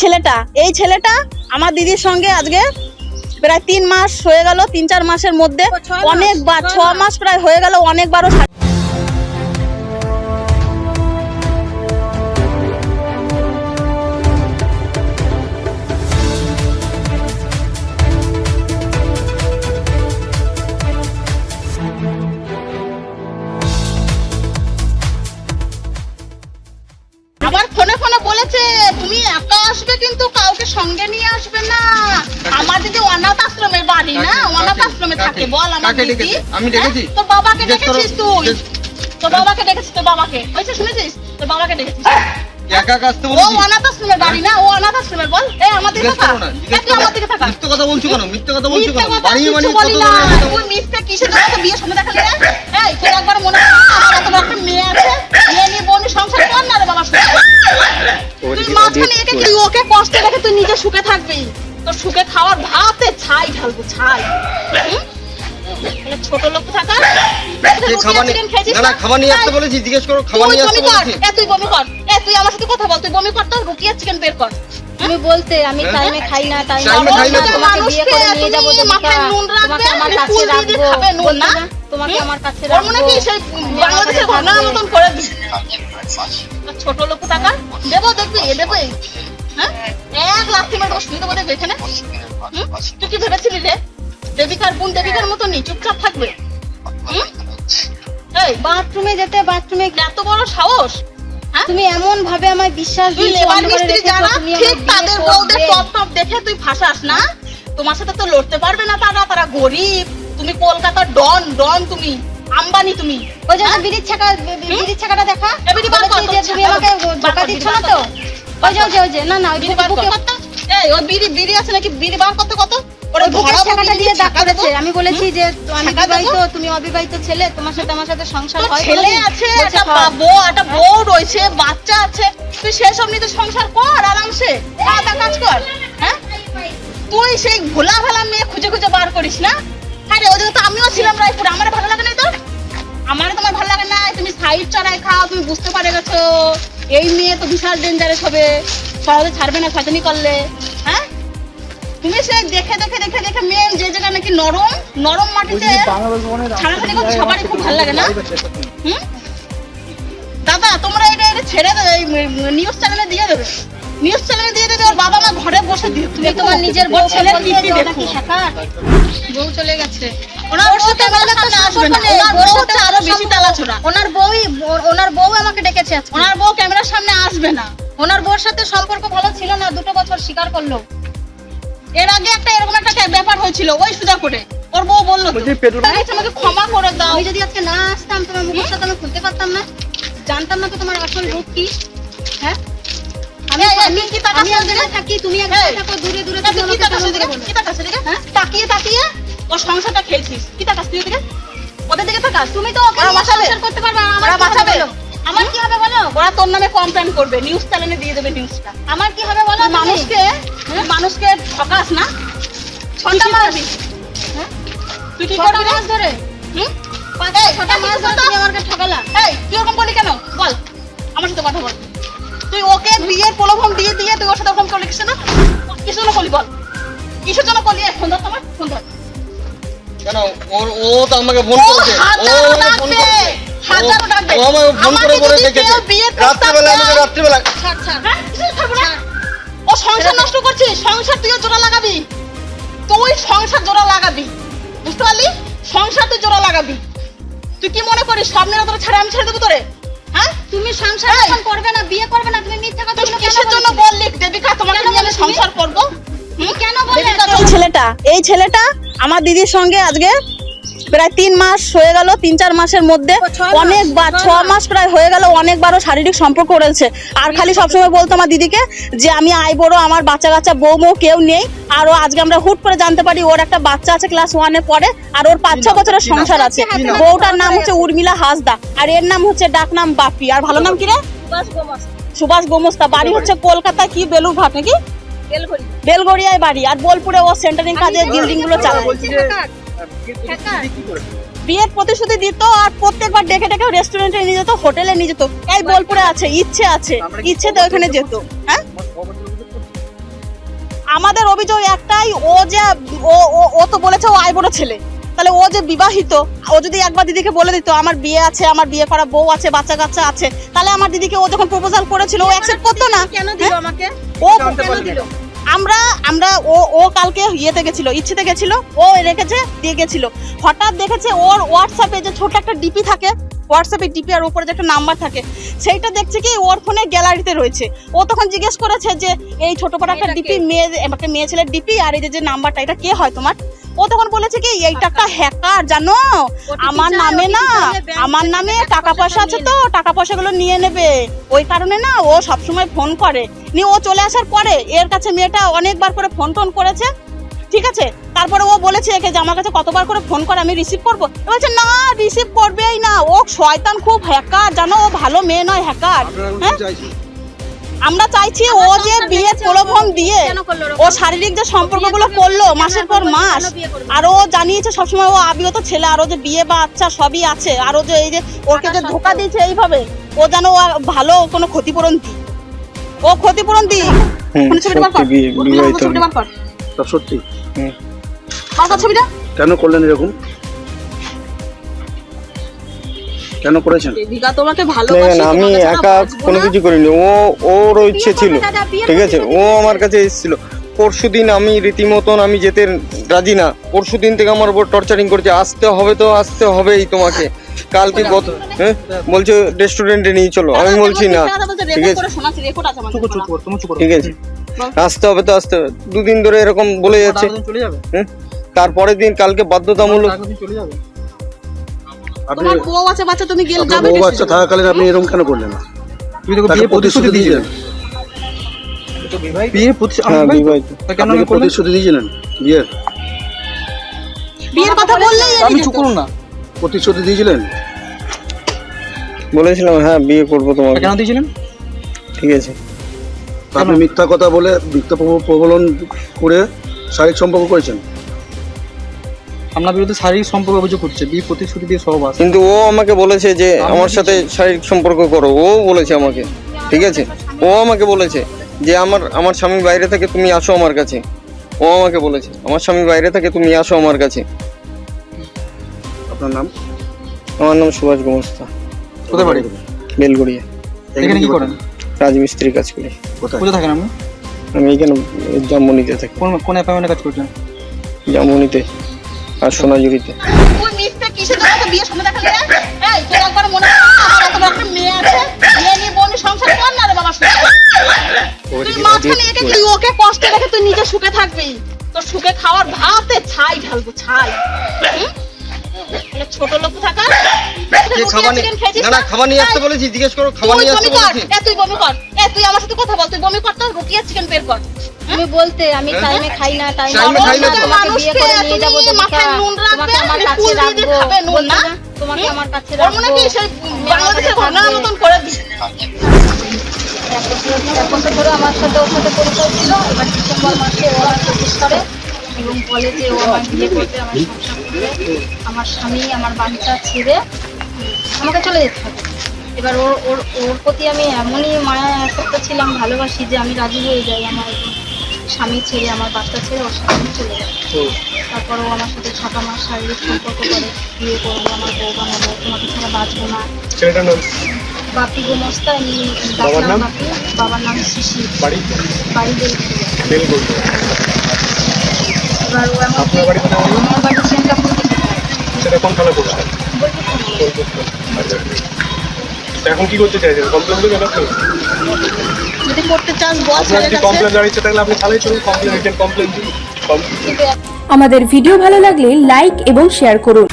ছেলেটা এই ছেলেটা আমার দিদির সঙ্গে আজকে প্রায় তিন মাস হয়ে গেল তিন চার মাসের মধ্যে অনেকবার ছ মাস প্রায় হয়ে গেল অনেকবারও সঙ্গে নিয়ে আসবে না। আমার দিদি অনাথ বাড়ি না অনাথ আশ্রমে থাকে বল আমার দিদি। আমি হ্যাঁ? ডেকেছি? তোর বাবাকে ডেকেছিস তুই? তোর বাবাকে ডেকেছিস তোর বাবাকে। হয়েছে শুনেছিস? তোর বাবাকে ডেকেছিস। একা একা আসতে ও অনাথ আশ্রমের বাড়ি না ও অনাথ আশ্রমের। বল এ আমার দিকে থাকা করো না জিজ্ঞেস তুই আমার দিকে থাকা মিথ্যে কথা বলছো কেন? মিথ্যে কথা বলছো কেন? কথা বানিয়ে কিচ্ছু বানিয়ে বলি কত না ধরনের কথা তুই মিথ্যে কিসের জন্য বিয়ে সামনে দেখালি এই তোর একবার মনে হয় আমার এত বড় একটা মেয়ে সুখে থাকবি? তোর সুখে খাওয়ার ভাতে ছাই ঢালবো ছাই। হুম? ছোট লোক থাকা। খাবার নিয়ে না না খাবার নিয়ে আসতে বলেছি জিজ্ঞেস করো খাবার তুই নিয়ে আসতে বমি কর বলেছি। তুই বমি কর এ তুই আমার সাথে কথা বল তুই বমি কর তো চিকেন বের কর? তুমি বলতে আমি হ্যাঁ? টাইমে খাই না টাইমে Time খাই না তোমাকে বিয়ে করে নিয়ে যাব তোমাকে আমার কাছে রাখব। নুন, না? না, তোমাকে আমার কাছে ওর মনে কি সেই বাংলাদেশের ঘটনার মতন করে দিস ছোট লোক টাকা দেবো দেখবি দেবো। হ্যাঁ? এক লাখ থেকে তোর শুনে দেবো এখানে তুই কি ভেবেছিলি রে দেবিকার বোন দেবিকার মতো নেই? চুপচাপ থাকবে। এই বাথরুমে যেতে বাথরুমে এত বড় সাহস? হ্যাঁ? তুমি এমন ভাবে আমায় বিশ্বাস তুই লেবার মিস্ত্রি যারা ঠিক তাদের বউদের। টপ টপ দেখে তুই ফাঁসাস না? তোমার সাথে তো লড়তে পারবে না তারা তারা গরিব। তুমি কলকাতার ডন ডন তুমি আম্বানি তুমি ওই যে বিড়ির ছাকা বিড়ির ছাকাটা দেখা? যে তুমি আমাকে ধোকা দিচ্ছ না তো। ওই যে ওই যে, ওই যে না না ওই বিড়ি বার কর। বুকে- এই ওই বিড়ি বিড়ি আছে নাকি? বিড়ি বার করতে কত? ওরে ছাকাটা দিয়ে দেবো। আমি বলেছি যে আমি বিবাহিত তুমি অবিবাহিত ছেলে তোমার সাথে আমার সাথে সংসার হয় ছেলে আছে একটা বউ একটা বউ রয়েছে বাচ্চা আছে। তুই সেসব নিয়ে তো সংসার কর আরামসে। খাওয়া কাজ কর হ্যাঁ? তুই সেই ভোলা ভালা মেয়ে খুঁজে খুঁজে বার করিস না? হ্যাঁ রে ওদিকে তো আমিও ছিলাম রায়পুর। আমার ভালো লাগে না তোর? আমার তোমার ভালো লাগে না তুমি সাইড চড়াই খাও তুমি বুঝতে পারে গেছো। এই তো বিশাল ডেঞ্জারাস হবে। সহজে ছাড়বে না শয়তানি করলে। হ্যাঁ? তুমি সে দেখে দেখে দেখে দেখে মেন যে জায়গা নাকি নরম নরম মাটিতে ছাড়াছাড়ি করতে সবারই খুব ভালো লাগে না? হুম? দাদা তোমরা এটা এটা ছেড়ে দেবে নিউজ চ্যানেলে দিয়ে দেবে। নিউজ চ্যানেলে দিয়ে দেবে ওর বাবা মা ঘরে বসে দিয়ে তুমি তোমার নিজের বউ ছেলে ছেলে দিয়ে দেখো। নাকি হ্যাকার বউ চলে গেছে। ওনার বউ সাথে ক্যামেরার সামনে সম্পর্ক আসবে না। ওনার বউ হচ্ছে আরও বেশি সম্পর্ক- ওনার বউই ওনার বউ আমাকে ডেকেছে আজকে। ওনার বউ ক্যামেরার সামনে আসবে না। ওনার বউর সাথে সম্পর্ক ভালো ছিল না দুটো বছর স্বীকার করল। এর আগে একটা এরকম একটা ব্যাপার হয়েছিল ওই সুজা করে। ওর বউ বলল তাই ক্ষমা করে দাও। আমি যদি আজকে না আসতাম তোমার মুখের সাথে আমি খুলতে পারতাম না। জানতাম না তো তোমার আসল রূপ কি। হ্যাঁ? আমি এই, এই, কি না এক থাকি তুমি এক থাকো দূরে দূরে তুমি কি বলো? হ্যাঁ? তাকিয়ে তাকিয়ে। ওর সংসারটা খেয়েছিস। কি তাকাস তুই ওদিকে? ওদের দিকে তাকাস? তুমি তো ওকে সংসার করতে পারবে আমার বাঁচাবে? আমার কি হবে বলো? ওরা তোর নামে কমপ্লেন করবে। নিউজ চ্যানেলে দিয়ে দেবে নিউজটা আমার কি হবে বলো মানুষকে মানুষকে ঠকাস না? ছটা মাস। হ্যাঁ? তুই কি করবি মাস ধরে। হুম? ছটা মাস ধরে তুমি আমাকে ঠকালা। এই তুই ওরকম করলি কেন? বল। তুই ওর সাথে ওরকম করলি কিসের জন্য কিসের জন্য করলি বল? কিসের জন্য করলি? ফোন ধর তোমার ফোন ধর। কেন? ওর ও তো আমাকে ফোন করেছে। ও আমাকে ফোন ডাকবে, করেছে। হাজারো ডাকবে। ও আমাকে ফোন করে ডেকেছে রাত্রিবেলা আমাকে রাত্রিবেলা। ছাড় ছাড়। হ্যাঁ? না? ও সংসার নষ্ট করছিস সংসার তুইও জোড়া লাগাবি। তুই সংসার জোড়া লাগাবি। বুঝতে পারলি? সংসার তুই জোড়া লাগাবি। তুই কি মনে করিস? সব তোরা ছেড়ে আমি ছেড়ে দেবো তোরে? হ্যাঁ? তুমি সংসার এখন করবে না বিয়ে করবে না তুমি মিথ্যা কথা তুই কিসের জন্য? বললি? দেবিকা তোমাকে নিয়ে আমি সংসার করব? কেন বললে এই ছেলেটা এই ছেলেটা আমার দিদির সঙ্গে আজকে প্রায় তিন মাস হয়ে গেল তিন চার মাসের মধ্যে। অনেকবার ছ মাস প্রায় হয়ে গেল অনেকবারও শারীরিক সম্পর্ক করেছে আর খালি সবসময় বলতো আমার দিদিকে যে আমি আই বড় আমার বাচ্চা কাচ্চা বউ মৌ কেউ নেই। আর ও আজকে আমরা হুট করে জানতে পারি ওর একটা বাচ্চা আছে ক্লাস ওয়ানে পড়ে আর ওর পাঁচ ছ বছরের সংসার আছে। বউটার নাম হচ্ছে উর্মিলা হাসদা আর এর নাম হচ্ছে ডাক নাম বাপি। আর ভালো নাম কি রে? সুভাষ গোমস্তা। বাড়ি হচ্ছে কলকাতা কি? বেলুঘাট নাকি? বেলগড়িয়ায় বাড়ি। আর বোলপুরে ও সেন্টারিং কাজে বিল্ডিংগুলো চালায়। বিয়ের প্রতিশ্রুতি দিত আর প্রত্যেকবার ডেকে ডেকে রেস্টুরেন্টে নিয়ে যেত হোটেলে নিয়ে যেত। এই বোলপুরে আছে ইচ্ছে আছে ইচ্ছেতে ওখানে যেত হ্যাঁ? আমাদের অভিযোগ একটাই ও যে ও তো বলেছে ও বড় ছেলে। তাহলে ও যে বিবাহিত ও যদি একবার দিদিকে বলে দিত আমার বিয়ে আছে আমার বিয়ে করা বউ আছে বাচ্চা কাচ্চা আছে তাহলে আমার দিদিকে ও যখন প্রপোজাল করেছিল ও অ্যাকসেপ্ট করতো না। কেন দিল হ্যাঁ? আমাকে? ও কেন দিল? আমরা আমরা, ও ও কালকে ইয়েতে গেছিল, ইচ্ছেতে গেছিল, ও রেখেছে দিয়ে গেছিল। হঠাৎ দেখেছে ওর হোয়াটসঅ্যাপে যে ছোট একটা ডিপি থাকে হোয়াটসঅ্যাপে ডিপি আর উপরে যে একটা নাম্বার থাকে সেইটা দেখছে কি ওর ফোনে গ্যালারিতে রয়েছে। ও তখন জিজ্ঞেস করেছে যে এই ছোট পাটা একটা ডিপি? মেয়ে একটা মেয়ে ছেলের ডিপি আর এই যে যে নাম্বারটা এটা কে হয় তোমার? ও তখন বলেছে কি এইটা একটা হ্যাকার জানো? আমার নামে না আমার নামে টাকা টাকা পয়সা আছে তো টাকা পয়সাগুলো নিয়ে নেবে। ওই কারণে না ও সবসময় ফোন করে। নিয়ে ও চলে আসার পরে এর কাছে মেয়েটা অনেকবার করে ফোন টোন করেছে। ঠিক আছে? তারপরে ও বলেছে একে যে আমার কাছে কতবার করে ফোন করে আমি রিসিভ করব। বলছে না রিসিভ করবেই না। ও শয়তান খুব হ্যাকার জানো? ও ভালো মেয়ে নয় হ্যাকার হ্যাঁ? আমরা চাইছি ও যে সংসার বিয়ে প্রলোভন ও দিয়ে? ও শারীরিক যে সম্পর্কগুলো করল মাসের পর মাস? আর ও জানিয়েছে সবসময় ও আবিগত ছেলে আরও যে বিয়ে বা আচ্ছা সবই আছে আর ও যে এই যে ওকে যে ধোকা দিয়েছে এইভাবে ও যেন ও ভালো কোনো ক্ষতিপূরণ দি ও ক্ষতিপূরণ দিই? বার সত্যি? ছবিটা ছবিটা কেন করলেন এরকম? কেন করেছেন? তোমাকে দেখেন আমি একা কোনো। কিছু করিনি। ও ওরও ইচ্ছে ছিল। ঠিক আছে ও আমার কাছে এসেছিল। পরশু দিন আমি রীতিমতন আমি যেতে রাজি না। পরশু দিন থেকে আমার উপর টর্চারিং করছে। আসতে হবে তো আসতে হবেই তোমাকে। কালকে গত হ্যাঁ? বলছে রেস্টুরেন্টে নিয়ে চলো। আমি বলছি না। ঠিক আছে। ঠিক আছে। আসতে হবে তো আসতে হবে। দুদিন ধরে এরকম বলে যাচ্ছে। হ্যাঁ তারপরের দিন কালকে বাধ্যতামূলক। চলে যাবে। আপনি বউ আছে বাচ্চা তুমি গেলে যাবে বউ বাচ্চা থাকাকালীন আপনি এরকম কেন করলেন? তুমি বিয়ে প্রতিশ্রুতি দিয়েছিলেন। দিয়েছিলেন। বিয়ে প্রতিশ্রুতি হ্যাঁ দিয়েছিলেন? বিয়ের বিয়ের কথা বললেই আমি চুপ করুন না। প্রতিশ্রুতি দিয়েছিলেন? বলেছিলাম হ্যাঁ বিয়ে করব তোমাকে। কেন দিয়েছিলেন? ঠিক আছে। আপনি মিথ্যা কথা বলে মিথ্যা প্রব- প্রবলন করে শারীরিক সম্পর্ক করেছেন? আপনার বিরুদ্ধে শারীরিক সম্পর্ক অভিযোগ করছে বিয়ে প্রতিশ্রুতি দিয়ে সব আছে। কিন্তু ও আমাকে বলেছে যে আমার সাথে শারীরিক সম্পর্ক করো ও বলেছে আমাকে ঠিক আছে? ও আমাকে বলেছে যে আমার আমার স্বামী বাইরে থেকে তুমি আসো আমার কাছে। ও আমাকে বলেছে আমার স্বামী বাইরে থেকে তুমি আসো আমার কাছে। আপনার নাম? আমার নাম সুভাষ গোমস্তা। কোথায় বাড়ি? বেলগড়িয়া। এখানে কি করেন? রাজমিস্ত্রি কাজ করি। কোথায়? কোথায় থাকেন আপনি? আমি এখানে জামবনিতে থাকি। কোন কোন অ্যাপার্টমেন্টে কাজ করছেন? জামবনিতে আর সোনাঝুরিতে। কিসের জন্য তো বিয়ে শুনে দেখালি রে? এই, তোর একবার মনে আমার এত একটা মেয়ে আছে, মেয়ে নিয়ে বোন সংসার কর না রে বাবা, শুনে। তুই মাঝখানে একে তুই ওকে কষ্টে রেখে তুই নিজে সুখে থাকবি। তোর সুখে খাওয়ার ভাতে ছাই ঢালবো ছাই। হুম? ছোট লোক থাকা। যে খাবার নিয়ে না না খাবার নিয়ে আসতে বলেছি জিজ্ঞেস করো খাবার নিয়ে আসতে বলেছি। এ তুই বমি কর এ তুই আমার সাথে কথা বল তুই বমি কর তো রুটি আর চিকেন বের কর। তুমি বলতে আমি হ্যাঁ? টাইমে খাই না টাইমে খাই না তো। তোমাকে বিয়ে করে নিয়ে যাব তুমি মাথায় নুন রাখবে, আমার কাছে ফুল দিয়ে দিয়ে রাখব নুন, না? না, তোমাকে আমার কাছে ওর মনে কি সেই বাংলাদেশের ঘটনার মতন করে দিস। এক বছর এক বছর ধরে আমার সাথে ওর সাথে পরিচয় ছিল এবার ডিসেম্বর মাসে ও আমার করে। এবং বলে যে ও আমার বিয়ে করবে আমার সংসার করবে আমার স্বামী আমার বাচ্চা ছেড়ে আমাকে চলে যেতে হবে। এবার ওর ওর ওর প্রতি আমি এমনই মায়া আসক্ত ছিলাম ভালোবাসি যে আমি রাজি হয়ে যাই আমার স্বামী ছেড়ে আমার বাচ্চা ছেড়ে ওর সাথে চলে যাই তারপর ও আমার সাথে ছটা মাস শারীরিক সম্পর্ক করে বিয়ে করব আমার বউ বানাবো তোমাকে ছাড়া বাঁচবো না। বাপি গোমস্তা এমনি বাবার নাম? বাপি। বাবার নাম শিশি বাড়ি? বাড়ি আপনার বাড়ি কোথায় বলুন? আমার বাড়ি সেনকাপুর সেটা কোন থানা পড়ছে? এখন কি করতে চাইছেন? কমপ্লেন দেবেন আপনি যদি করতে চান আপনার যদি কমপ্লেন তাহলে আপনি থানায় চলুন কমপ্লেন রিটেন কমপ্লেন দিন। আমাদের ভিডিও ভালো লাগলে লাইক এবং শেয়ার করুন।